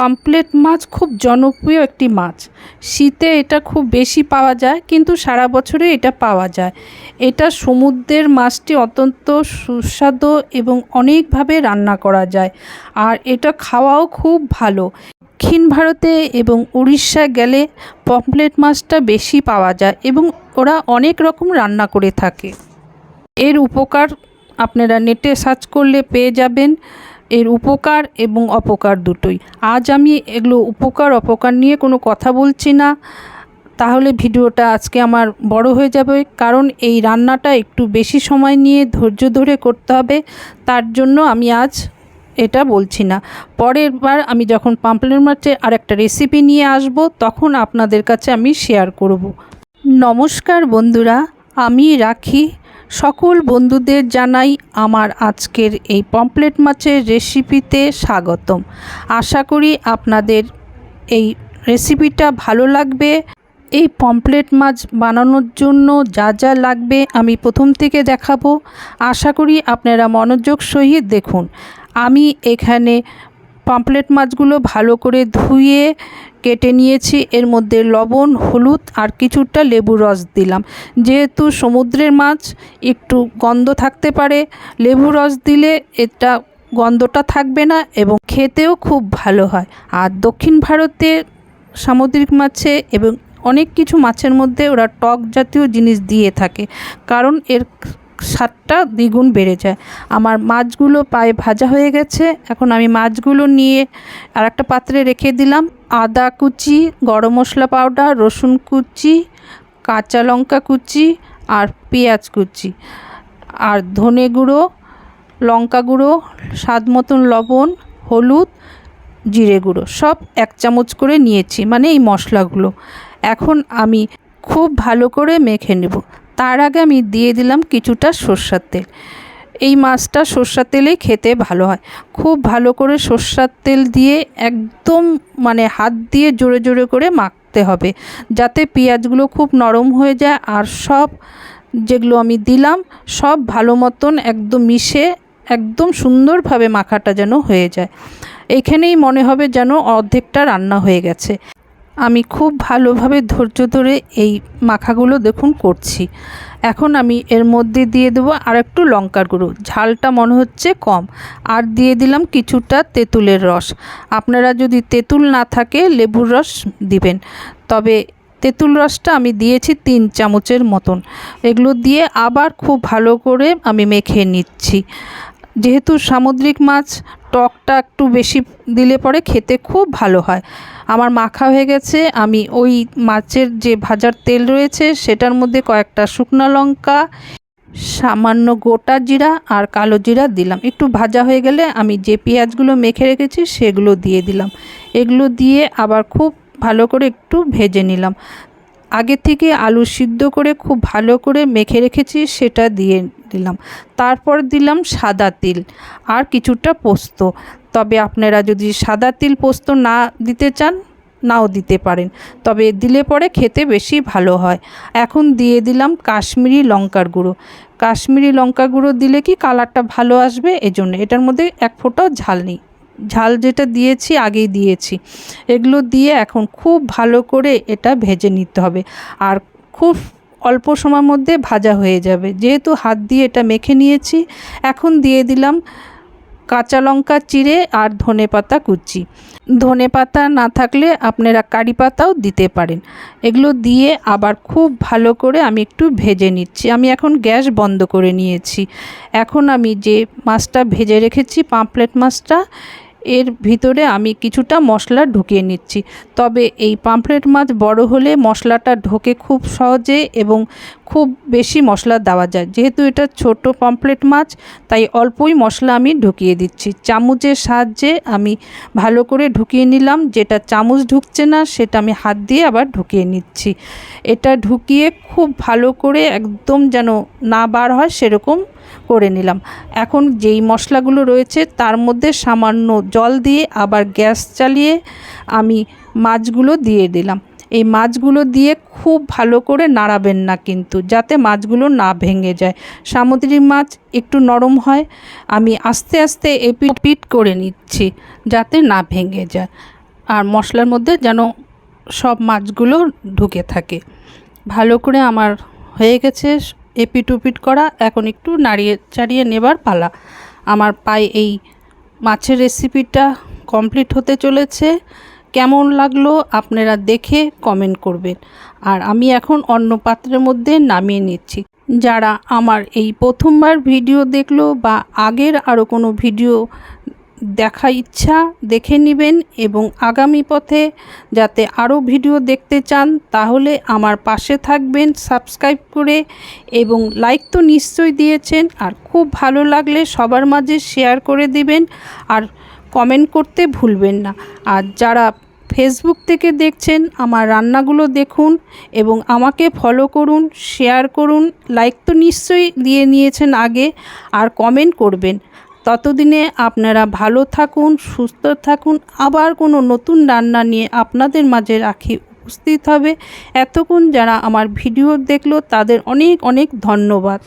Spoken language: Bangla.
পাম্পলেট মাছ খুব জনপ্রিয় একটি মাছ। শীতে এটা খুব বেশি পাওয়া যায়, কিন্তু সারা বছরে এটা পাওয়া যায়। এটা সমুদ্রের মাছটি অত্যন্ত সুস্বাদু এবং অনেকভাবে রান্না করা যায়। আর এটা খাওয়াও খুব ভালো। দক্ষিণ ভারতে এবং উড়িষ্যায় গেলে পমপ্লেট মাছটা বেশি পাওয়া যায় এবং ওরা অনেক রকম রান্না করে থাকে। এর উপকার আপনারা নেটে সার্চ করলে পেয়ে যাবেন। এর উপকার এবং অপকার দুটোই। আজ আমি এগুলো উপকার, অপকার নিয়ে কোনো কথা বলছি না। তাহলে ভিডিওটা আজকে আমার বড় হয়ে যাবে, কারণ এই রান্নাটা একটু বেশি সময় নিয়ে ধৈর্য ধরে করতে হবে, তার জন্য আমি আজ এটা বলছি না। পরের বার আমি যখন পাম্পলের মাছের আর একটা রেসিপি নিয়ে আসব, তখন আপনাদের কাছে আমি শেয়ার করব। নমস্কার বন্ধুরা, আমি রাখি। সকল বন্ধুদের জানাই আমার আজকের এই পমপ্লেট মাছের রেসিপিতে স্বাগতম। আশা করি আপনাদের এই রেসিপিটা ভালো লাগবে। এই পমপ্লেট মাছ বানানোর জন্য যা যা লাগবে আমি প্রথম থেকে দেখাবো। আশা করি আপনারা মনোযোগ সহিত দেখুন। আমি এখানে পাম্পলেট মাছগুলো ভালো করে ধুয়ে কেটে নিয়েছি। এর মধ্যে লবণ, হলুদ আর কিছুটা লেবু রস দিলাম। যেহেতু সমুদ্রের মাছ, একটু গন্ধ থাকতে পারে। লেবু রস দিলে এটা গন্ধটা থাকবে না এবং খেতেও খুব ভালো হয়। আর দক্ষিণ ভারতে সামুদ্রিক মাছে এবং অনেক কিছু মাছের মধ্যে ওরা টক জাতীয় জিনিস দিয়ে থাকে। কারণ এর স্বাদটা দ্বিগুণ বেড়ে যায়। আমার মাছগুলো পায়ে ভাজা হয়ে গেছে। এখন আমি মাছগুলো নিয়ে আর একটা পাত্রে রেখে দিলাম। আদা কুচি, গরম মশলা পাউডার, রসুন কুচি, কাঁচা লঙ্কা কুচি আর পেঁয়াজ কুচি। আর ধনে গুঁড়ো, লঙ্কা গুঁড়ো, স্বাদ মতন লবণ, হলুদ, জিরে গুঁড়ো সব এক চামচ করে নিয়েছি মানে এই মশলাগুলো। এখন আমি খুব ভালো করে মেখে নেব। তার আগে আমি দিয়ে দিলাম কিছুটা সর্ষার তেল। এই মাছটা সর্ষার তেলেই খেতে ভালো হয়। খুব ভালো করে সর্ষার তেল দিয়ে একদম মানে হাত দিয়ে জোরে জোরে করে মাখতে হবে, যাতে পেঁয়াজগুলো খুব নরম হয়ে যায় আর সব যেগুলো আমি দিলাম সব ভালো মতন একদম মিশে একদম সুন্দরভাবে মাখাটা যেন হয়ে যায়। এখানেই মনে হবে যেন অর্ধেকটা রান্না হয়ে গেছে। আমি খুব ভালোভাবে ধৈর্য ধরে এই মাখাগুলো দেখুন করছি। এখন আমি এর মধ্যে দিয়ে দেবো আর একটু লঙ্কার গুঁড়ো। ঝালটা মনে হচ্ছে কম। আর দিয়ে দিলাম কিছুটা তেঁতুলের রস। আপনারা যদি তেঁতুল না থাকে, লেবুর রস দিবেন। তবে তেঁতুল রসটা আমি দিয়েছি তিন চামচের মতন। এগুলো দিয়ে আবার খুব ভালো করে আমি মেখে নিচ্ছি। যেহেতু সামুদ্রিক মাছ টকটা একটু বেশি দিলে পরে খেতে খুব ভালো হয়। আমার মাখা হয়ে গেছে, আমি ওই মাছের যে ভাজার তেল রয়েছে সেটার মধ্যে কয়েকটা শুকনো লঙ্কা, সামান্য গোটা জিরা আর কালো জিরা দিলাম। একটু ভাজা হয়ে গেলে আমি যে পেঁয়াজগুলো মেখে রেখেছি সেগুলো দিয়ে দিলাম। এগুলো দিয়ে আবার খুব ভালো করে একটু ভেজে নিলাম। আগে থেকে আলু সিদ্ধ করে খুব ভালো করে মেখে রেখেছি, সেটা দিয়ে দিলাম। তারপর দিলাম সাদা তিল আর কিছুটা পোস্ত। তবে আপনারা যদি সাদা তিল পোস্ত না দিতে চান, নাও দিতে পারেন। তবে দিলে পরে খেতে বেশি ভালো হয়। এখন দিয়ে দিলাম কাশ্মীরি লঙ্কার গুঁড়ো। কাশ্মীরি লঙ্কা গুঁড়ো দিলে কি কালারটা ভালো আসবে? এজন্য এটার মধ্যে এক ফোঁটাও ঝাল নেই। ঝাল যেটা দিয়েছি, আগেই দিয়েছি। এগুলো দিয়ে এখন খুব ভালো করে এটা ভেজে নিতে হবে। আর খুব অল্প সময়ের মধ্যে ভাজা হয়ে যাবে। যেহেতু হাত দিয়ে এটা মেখে নিয়েছি, এখন দিয়ে দিলাম কাঁচা লঙ্কা, চিড়ে আর ধনে পাতা কুচি। ধনে পাতা না থাকলে আপনারা কারি পাতাও দিতে পারেন। এগুলো দিয়ে আবার খুব ভালো করে আমি একটু ভেজে নিচ্ছি। আমি এখন গ্যাস বন্ধ করে নিয়েছি। এখন আমি যে মাছটা ভেজে রেখেছি, পাম্পলেট মাছটা এর ভিতরে আমি কিছুটা মশলা ঢুকিয়ে নিচ্ছি। তবে এই পাম্পলেট মাছ বড় হলে মশলাটা ঢোকে খুব সহজে এবং খুব বেশি মশলা দেওয়া যায়। যেহেতু এটা ছোট পাম্পলেট মাছ, তাই অল্পই মশলা আমি ঢুকিয়ে দিচ্ছি। চামচের সাহায্যে আমি ভালো করে ঢুকিয়ে নিলাম। যেটা চামচ ঢুকছে না, সেটা আমি হাত দিয়ে আবার ঢুকিয়ে নিচ্ছি। এটা ঢুকিয়ে খুব ভালো করে একদম যেন না বার হয়, সেরকম করে নিলাম। এখন যেই মশলাগুলো রয়েছে তার মধ্যে সামান্য জল দিয়ে আবার গ্যাস চালিয়ে আমি মাছগুলো দিয়ে দিলাম। এই মাছগুলো দিয়ে খুব ভালো করে নাড়াবেন না কিন্তু, যাতে মাছগুলো না ভেঙে যায়। সামুদ্রিক মাছ একটু নরম হয়। আমি আস্তে আস্তে এপিট পিট করে নিচ্ছি যাতে না ভেঙে যায় আর মশলার মধ্যে যেন সব মাছগুলো ঢুকে থাকে। ভালো করে আমার হয়ে গেছে। এপিট উপিট করা, এখন একটু নাড়িয়ে চাড়িয়ে নেবার পালা। আমার পায়ে এই মাছের রেসিপিটা কমপ্লিট হতে চলেছে। কেমন লাগল আপনারা দেখে কমেন্ট করবেন। আর আমি এখন অন্য পাত্রের মধ্যে নামিয়ে নিচ্ছি। যারা আমার এই প্রথমবার ভিডিও দেখল বা আগের আরও কোনো ভিডিও দেখা ইচ্ছা দেখে নেবেন এবং আগামী পথে যাতে আরও ভিডিও দেখতে চান, তাহলে আমার পাশে থাকবেন, সাবস্ক্রাইব করে এবং লাইক তো নিশ্চয়ই দিয়েছেন। আর খুব ভালো লাগলে সবার মাঝে শেয়ার করে দিবেন আর কমেন্ট করতে ভুলবেন না। আর যারা ফেসবুক থেকে দেখছেন, আমার রান্নাগুলো দেখুন এবং আমাকে ফলো করুন, শেয়ার করুন, লাইক তো নিশ্চয়ই দিয়ে নিয়েছেন আগে, আর কমেন্ট করবেন। ততদিনে আপনারা ভালো থাকুন, সুস্থ থাকুন। আবার কোনো নতুন রান্না নিয়ে আপনাদের মাঝে রাখি উপস্থিত হবে। এতক্ষণ যারা আমার ভিডিও দেখল, তাদের অনেক অনেক ধন্যবাদ।